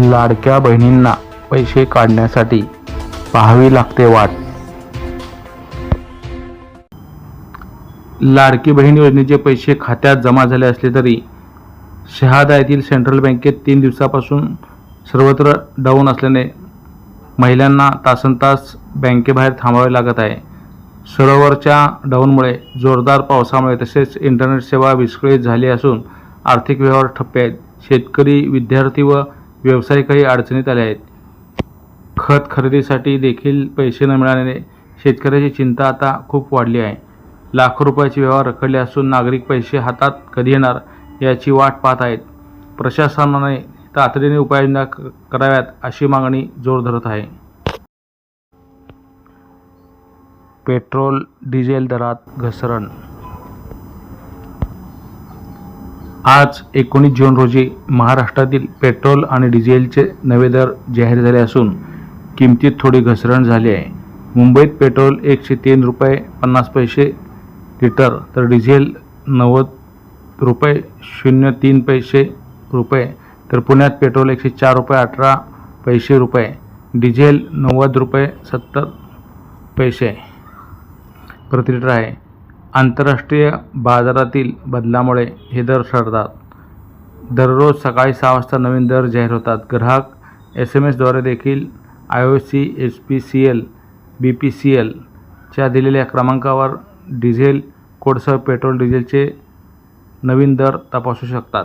लाडक्या बहिणींना पैसे काढण्यासाठी पाहावी लागते वाट. लाडकी बहीण योजनेचे पैसे खात्यात जमा झाले असले तरी शहादा येथील सेंट्रल बँकेत तीन दिवसापासून सर्वत्र डाऊन असल्याने महिलांना तासनतास बँकेबाहेर थांबावे लागत आहे. सरोवरच्या डाऊनमुळे जोरदार पावसामुळे तसेच इंटरनेट सेवा विस्कळीत झाली असून आर्थिक व्यवहार ठप्पे आहेत. शेतकरी विद्यार्थी व व्यावसायिकही अडचणीत आले आहेत. खत खरेदीसाठी देखील पैसे न मिळाल्याने शेतकऱ्याची चिंता आता खूप वाढली आहे. लाखो रुपयाचे व्यवहार रखडले असून नागरिक पैसे हातात कधी येणार याची वाट पाहत आहेत. प्रशासनाने तातडीने उपाययोजना क- कराव्यात अशी मागणी जोर धरत आहे. पेट्रोल डिझेल दरात घसरण आज एकोणीस जून रोजी महाराष्ट्रातील पेट्रोल आणि डिझेलचे नवे दर जाहीर झाले असून किमतीत थोडी घसरण झाली आहे. मुंबईत पेट्रोल एकशे तीन रुपये पन्नास पैसे लिटर तर डिझेल नव्वद रुपये शून्य तीन पैसे रुपये तर पुण्यात पेट्रोल एकशे चार रुपये अठरा पैसे रुपये डिझेल नव्वद रुपये सत्तर पैसे प्रति लिटर आहे. आंतरराष्ट्रीय बाजारातील बदलामुळे हे दर ठरतात दररोज सकाळी सहा वाजता नवीन दर जाहीर होतात. ग्राहक एस एम एसद्वारे देखील I O C S P C L B P C एलच्या दिलेल्या क्रमांकावर डिझेल कोडसह पेट्रोल डिझेलचे नवीन दर तपासू शकतात.